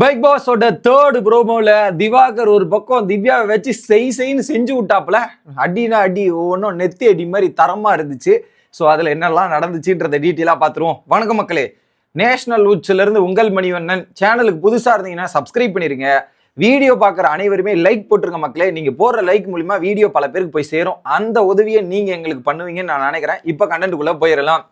Bike பாஸோட third ப்ரோமோல திவாகர் ஒரு பக்கம் திவ்யாவை வச்சு செய் செய்ன்னு செஞ்சு விட்டாப்புல. அடினா அடி ஒவ்வொன்றும் நெத்தி அடி மாதிரி தரமா இருந்துச்சு. ஸோ அதில் என்னெல்லாம் நடந்துச்சுன்றத டீட்டெயிலாக பார்த்துருவோம் வணக்கம் மக்களே. நேஷனல் உச்சிலிருந்து உங்கள் மணிவண்ணன். சேனலுக்கு புதுசாக இருந்தீங்கன்னா சப்ஸ்கிரைப் பண்ணிருங்க. வீடியோ பார்க்குற அனைவருமே லைக் போட்டுருங்க மக்களே. நீங்கள் போடுற லைக் மூலிமா வீடியோ பல பேருக்கு போய் சேரும். அந்த உதவியை நீங்கள் எங்களுக்கு பண்ணுவீங்கன்னு நான் நினைக்கிறேன். இப்போ கண்டென்ட்டுக்குள்ளே போயிடலாம்.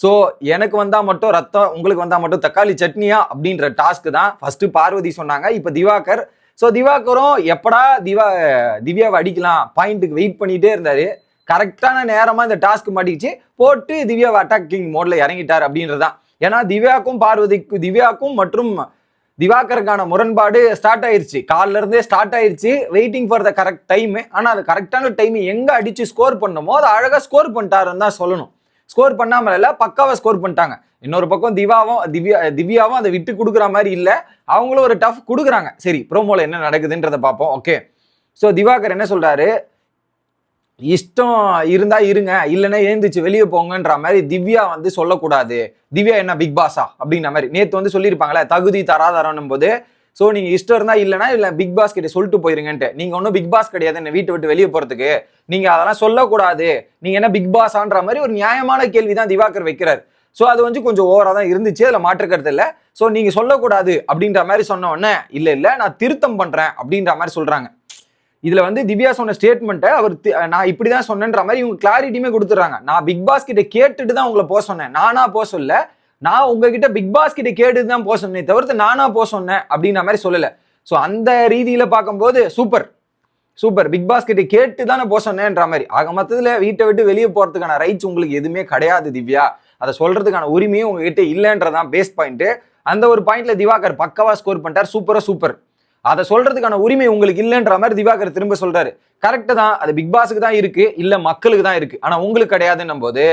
ஸோ எனக்கு வந்தால் மட்டும் ரத்தம் உங்களுக்கு வந்தால் மட்டும் தக்காளி சட்னியா அப்படின்ற டாஸ்க்கு தான் ஃபர்ஸ்ட் பார்வதி சொன்னாங்க. இப்போ திவாகர் ஸோ திவாகரும் எப்படா திவா திவ்யாவை அடிக்கலாம் பாயிண்ட்டுக்கு வெயிட் பண்ணிட்டே இருந்தாரு. கரெக்டான நேரமாக இந்த டாஸ்க் மாட்டிக்கிச்சு. போட்டு திவ்யாவை அட்டாக்கிங் மோடில் இறங்கிட்டார் அப்படின்றது தான் ஏன்னா திவ்யாக்கும் பார்வதிக்கு திவ்யாக்கும் மற்றும் திவாகருக்கான முரண்பாடு ஸ்டார்ட் ஆயிருச்சு. காலில் இருந்தே ஸ்டார்ட் ஆயிருச்சு. Waiting for the correct time ஆனால் அது கரெக்டான டைம் எங்கே அடிச்சு ஸ்கோர் பண்ணமோ அதை அழகாக ஸ்கோர் பண்ணிட்டாருன்னு தான் சொல்லணும். ஸ்கோர் பண்ணாமல் இல்லை பக்காவாக ஸ்கோர் பண்ணிட்டாங்க. இன்னொரு பக்கம் திவாவும் திவ்யா திவ்யாவும் அதை விட்டு கொடுக்குற மாதிரி இல்லை. அவங்களும் ஒரு டஃப் கொடுக்குறாங்க. சரி ப்ரோமோல என்ன நடக்குதுன்றதை பார்ப்போம். ஓகே ஸோ திவாகர் என்ன சொல்கிறாரு இஷ்டம் இருந்தா இருங்க இல்லைன்னா எழுந்திரிச்சு வெளியே போங்கன்ற மாதிரி திவ்யா வந்து சொல்லக்கூடாது. திவ்யா என்ன பிக் பாஸா அப்படிங்கிற மாதிரி. நேற்று வந்து சொல்லியிருப்பாங்களே தகுதி தராதரம்னும் போது ஸோ நீங்கள் இஷ்டம் இருந்தா இல்லைன்னா இல்லை பிக் பாஸ் கிட்ட சொல்லிட்டு போயிருங்கன்ட்டு. நீங்கள் ஒன்றும் பிக் பாஸ் கிடையாது என்ன வீட்டை விட்டு வெளியே போகிறதுக்கு நீங்கள் அதெல்லாம் சொல்லக்கூடாது. நீங்கள் என்ன பிக் பாஸான்ற மாதிரி ஒரு நியாயமான கேள்வி தான் திவாகர் வைக்கிறார். ஸோ அது வந்து கொஞ்சம் ஓவராக தான் இருந்துச்சு. அதில் மாற்றுக்கிறது இல்லை. ஸோ நீங்கள் சொல்லக்கூடாது அப்படின்ற மாதிரி சொன்ன உடனே இல்லை இல்லை நான் திருத்தம் பண்ணுறேன் அப்படின்ற மாதிரி சொல்கிறாங்க இதில் வந்து திவ்யா சொன்ன ஸ்டேட்மெண்ட்டை அவர் நான் இப்படி தான் சொன்னேன்ற மாதிரி இவங்க கிளாரிட்டியுமே கொடுத்துட்றாங்க. நான் பிக் பாஸ் கிட்ட கேட்டுட்டு தான் உங்களை போக சொன்னேன். நானா போக சொல்ல நான் உங்ககிட்ட பிக் பாஸ் கிட்ட கேட்டு தான் போக சொன்னேன் தவிர்த்து நானா போக சொன்னேன் அப்படின்ற மாதிரி சொல்லலை. ஸோ அந்த ரீதியில பார்க்கும்போது சூப்பர் சூப்பர் பிக் பாஸ் கிட்ட கேட்டு தானே போக சொன்னேன்ற மாதிரி. ஆக மொத்தத்தில் வீட்டை விட்டு வெளியே போகிறதுக்கான ரைட்ஸ் உங்களுக்கு எதுவுமே கிடையாது திவ்யா. அதை சொல்றதுக்கான உரிமையும் உங்ககிட்ட இல்லைன்றதான் பேஸ் பாயிண்ட்டு அந்த ஒரு பாயிண்ட்ல திவாகர் பக்கவா ஸ்கோர் பண்ணிட்டார். சூப்பரா சூப்பர் அதை சொல்றதுக்கான உரிமை உங்களுக்கு இல்லைன்ற மாதிரி திவாகர் திரும்ப சொல்றாரு. கரெக்டு தான். அது பிக் பாஸுக்கு தான் இருக்கு. இல்ல மக்களுக்கு தான் இருக்கு. ஆனா உங்களுக்கு கிடையாதுன்னும் போது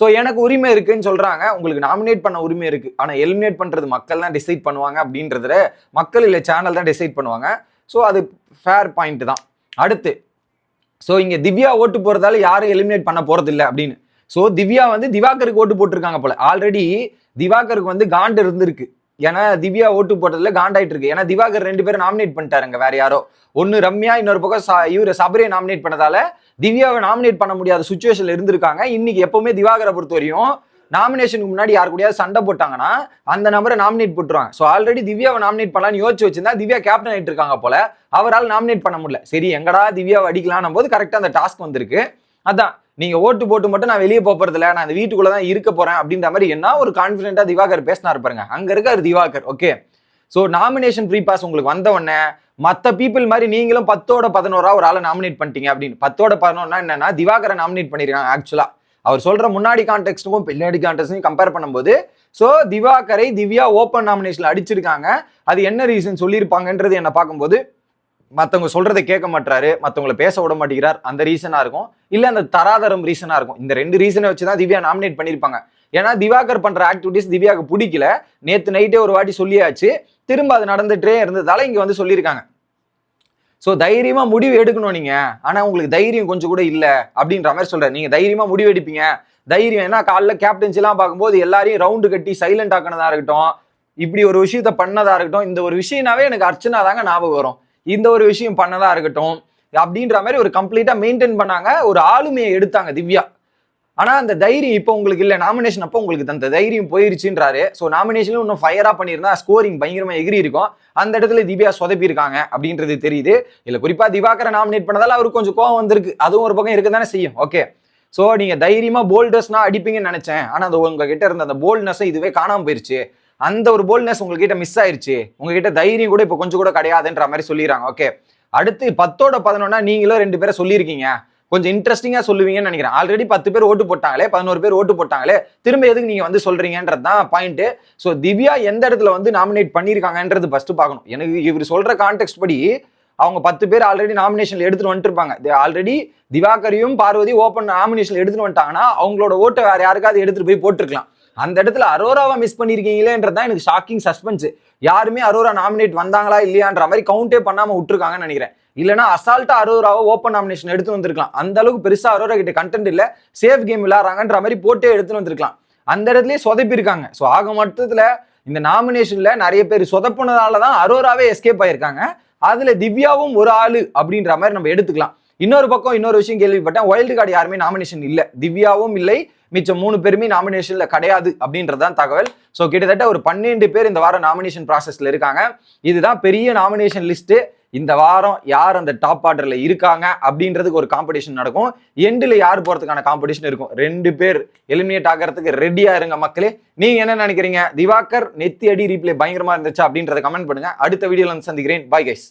ஸோ எனக்கு உரிமை இருக்குன்னு சொல்றாங்க. உங்களுக்கு நாமினேட் பண்ண உரிமை இருக்கு. ஆனால் எலிமினேட் பண்றது மக்கள் தான் டிசைட் பண்ணுவாங்க அப்படின்றதுல மக்கள் இல்லை சேனல் தான் டிசைட் பண்ணுவாங்க. ஸோ அது ஃபேர் பாயிண்ட் தான். அடுத்து ஸோ இங்கே திவ்யா ஓட்டு போகிறதால யாரும் எலிமினேட் பண்ண போகிறதில்ல இல்லை அப்படின்னு. ஸோ திவ்யா வந்து திவாகருக்கு ஓட்டு போட்டிருக்காங்க போல. ஆல்ரெடி திவாகருக்கு வந்து காண்டு இருந்திருக்கு. ஏன்னா திவ்யா ஓட்டு போட்டதுல காண்டாயிட்டு இருக்கு. ஏன்னா திவாகர் ரெண்டு பேரும் நாமினேட் பண்ணிட்டாருங்க வேற யாரோ. ஒன்னு ரம்யா இன்னொரு பக்கம் ச- சபரியை நாமினேட் பண்ணதால திவ்யாவை நாமினேட் பண்ண முடியாத சுச்சுவேஷன்ல இருந்திருக்காங்க. இன்னைக்கு எப்பவுமே திவாகரை பொறுத்த வரையும் நாமினேஷனுக்கு முன்னாடி யார் கூடயாவது சண்டை போட்டாங்கன்னா அந்த நம்பரை நாமினேட் போட்டுருவாங்க. ஸோ ஆல்ரெடி திவ்யாவை நாமினேட் பண்ணலாம்னு யோசிச்சு வச்சிருந்தா திவ்யா கேப்டன் ஆயிட்டு இருக்காங்க போல. அவரால் நாமினேட் பண்ண முடியல. சரி எங்கடா திவ்யாவை அடிக்கலாம்னும் போது கரெக்டாக அந்த டாஸ்க் வந்திருக்கு. அதான். நீங்க ஓட்டு போட்டு மட்டும் நான் வெளியே போறது இல்லை நான் இந்த வீட்டுக்குள்ள தான் இருக்க போறேன் அப்படின்ற மாதிரி என்ன ஒரு கான்பிடென்டா திவாகர் பேசினாரு பாருங்க. அங்க இருக்காரு Divakar okay so nomination free pass உங்களுக்கு வந்த உடனே மற்ற பீப்புள் மாதிரி நீங்களும் பத்தோட பதினோரா ஒரு ஆளை நாமினேட் பண்ணிட்டீங்க அப்படின்னு. பத்தோட பதினொன்னா என்னன்னா திவாகரை நாமினேட் பண்ணிருக்காங்க ஆக்சுவலா அவர் சொல்ற முன்னாடி கான்டெக்ட்டுக்கும் பின்னாடி கான்டெக்ட்டையும் கம்பேர் பண்ணும்போது ஸோ திவாகரை திவ்யா ஓப்பன் நாமினேஷன்ல அடிச்சிருக்காங்க. அது என்ன ரீசன் சொல்லியிருப்பாங்கன்றது என்ன பார்க்கும்போது மற்றவங்க சொல்றதை கேட்க மாட்டாரு மற்றவங்கள பேச விட மாட்டேங்கிறார் அந்த ரீசனா இருக்கும். இல்ல அந்த தராதரம் ரீசனா இருக்கும். இந்த ரெண்டு ரீசனை வச்சு தான் திவ்யா நாமினேட் பண்ணியிருப்பாங்க. ஏன்னா திவாகர் பண்ற ஆக்டிவிட்டிஸ் திவ்யாவுக்கு பிடிக்கல. நேத்து நைட்டே ஒரு வாட்டி சொல்லியாச்சு. திரும்ப அது நடந்துட்டே இருந்ததால இங்க வந்து சொல்லியிருக்காங்க. ஸோ தைரியமா முடிவு எடுக்கணும் நீங்க. ஆனா உங்களுக்கு தைரியம் கொஞ்சம் கூட இல்லை அப்படின்ற மாதிரி சொல்றேன் நீங்க தைரியமா முடிவு எடுப்பீங்க. தைரியம் ஏன்னா காலைல கேப்டன்சிலாம் பார்க்கும்போது எல்லாரையும் ரவுண்டு கட்டி சைலண்ட் ஆக்கினதா இருக்கட்டும். இப்படி ஒரு விஷயத்த பண்ணதா இருக்கட்டும். இந்த ஒரு விஷயம்னாவே எனக்கு அர்ச்சனா தாங்க ஞாபகம் வரும். இந்த ஒரு விஷயம் பண்ணதா இருக்கட்டும் அப்படின்ற மாதிரி ஒரு கம்ப்ளீட்டா மெயின்டைன் பண்ணாங்க. ஒரு ஆளுமையை எடுத்தாங்க திவ்யா. ஆனா அந்த தைரியம் இப்போ உங்களுக்கு இல்லை. நாமினேஷன் அப்போ உங்களுக்கு அந்த தைரியம் போயிருச்சுன்றாரு. ஸோ நாமினேஷனும் இன்னும் ஃபயரா பண்ணியிருந்தா ஸ்கோரிங் பயங்கரமா எகிரி இருக்கும். அந்த இடத்துல திவ்யா சொதப்பியிருக்காங்க அப்படின்றது தெரியுது. இல்லை குறிப்பா திவாகரை நாமினேட் பண்ணதால அவருக்கு கொஞ்சம் கோவம் வந்திருக்கு. அதுவும் ஒரு பக்கம் இருக்க தானே செய்யும். ஓகே ஸோ நீங்கள் தைரியமாக போல்டர்ஸ்னால் அடிப்பீங்கன்னு நினச்சேன். ஆனால் அது உங்ககிட்ட இருந்த அந்த போல்ட்னஸ் இதுவே காணாமல் போயிருச்சு. அந்த ஒரு போல்ட்னஸ் உங்ககிட்ட மிஸ் ஆயிருச்சு. உங்ககிட்ட தைரியம் கூட இப்போ கொஞ்சம் கூட கிடையாதுன்ற மாதிரி சொல்லிடுறாங்க. ஓகே அடுத்து பத்தோட பதினொன்னா நீங்களும் ரெண்டு பேரை சொல்லியிருக்கீங்க. கொஞ்சம் இன்ட்ரெஸ்டிங்காக சொல்லுவீங்கன்னு நினைக்கிறேன். ஆல்ரெடி பத்து பேர் ஓட்டு போட்டாங்களே பதினோரு பேர் ஓட்டு போட்டாங்களே திரும்ப எதுக்கு நீங்கள் வந்து சொல்கிறீங்கன்றது தான் பாயிண்ட்டு ஸோ திவ்யா எந்த இடத்துல வந்து நாமினேட் பண்ணியிருக்காங்கன்றது ஃபஸ்ட்டு பார்க்கணும். எனக்கு இவர் சொல்கிற கான்டெக்ட் படி அவங்க பத்து பேர் ஆல்ரெடி நாமினேஷனில் எடுத்துகிட்டு வந்துட்டுருப்பாங்க. ஆல்ரெடி திவாகரையும் பார்வதி ஓப்பன் நாமினேஷனில் எடுத்துகிட்டு வந்துட்டாங்கன்னா அவங்களோட ஓட்டை வேறு யாருக்காவது எடுத்துகிட்டு போய் போட்டிருக்கலாம். அந்த இடத்துல அரோராவை மிஸ் பண்ணிருக்கீங்களேன்றது தான் எனக்கு ஷாக்கிங் சஸ்பென்ஸ் யாருமே அரோரா நாமினேட் வந்தாங்களா இல்லையான்ற மாதிரி கவுண்டே பண்ணாமல் விட்டுருக்காங்கன்னு நினைக்கிறேன். இல்லைன்னா அசால்ட்டா அரோராவை ஓப்பன் நாமினேஷன் எடுத்து வந்திருக்கலாம். அந்த அளவுக்கு பெருசாக அரோரா கிட்ட கண்டென்ட் இல்லை. சேஃப் கேம் விளாட்றாங்கன்ற மாதிரி போட்டே எடுத்துட்டு வந்திருக்கலாம். அந்த இடத்துலயே சொதப்பியிருக்காங்க. ஸோ ஆக மொத்தத்துல இந்த நாமினேஷன்ல நிறைய பேர் சொதப்புனதால தான் அரோராவே எஸ்கேப் ஆயிருக்காங்க. அதுல திவ்யாவும் ஒரு ஆளு அப்படின்ற மாதிரி நம்ம எடுத்துக்கலாம். இன்னொரு பக்கம் இன்னொரு விஷயம் கேள்விப்பட்டேன். வைல்டு கார்டு யாருமே நாமினேஷன் இல்ல. திவ்யாவும் இல்லை. மிச்சம் மூணு பேருமே நாமினேஷன்ல கிடையாது அப்படின்றதுதான் தகவல். ஸோ கிட்டத்தட்ட ஒரு பன்னெண்டு பேர் இந்த வாரம் நாமினேஷன் ப்ராசஸ்ல இருக்காங்க. இதுதான் பெரிய நாமினேஷன் லிஸ்ட் இந்த வாரம் யார் அந்த டாப் ஆர்டர்ல இருக்காங்க அப்படின்றதுக்கு ஒரு காம்படிஷன் நடக்கும். எண்டில் யார் போறதுக்கான காம்படிஷன் இருக்கும்? ரெண்டு பேர் எலிமினேட் ஆகிறதுக்கு ரெடியா இருங்க மக்களே. நீங்க என்ன நினைக்கிறீங்க? திவாகர் நெத்தி அடி ரீப்ளே பயங்கரமா இருந்துச்சா அப்படின்றத கமெண்ட் பண்ணுங்க. அடுத்த வீடியோல வந்து சந்திக்கிறேன். Bye guys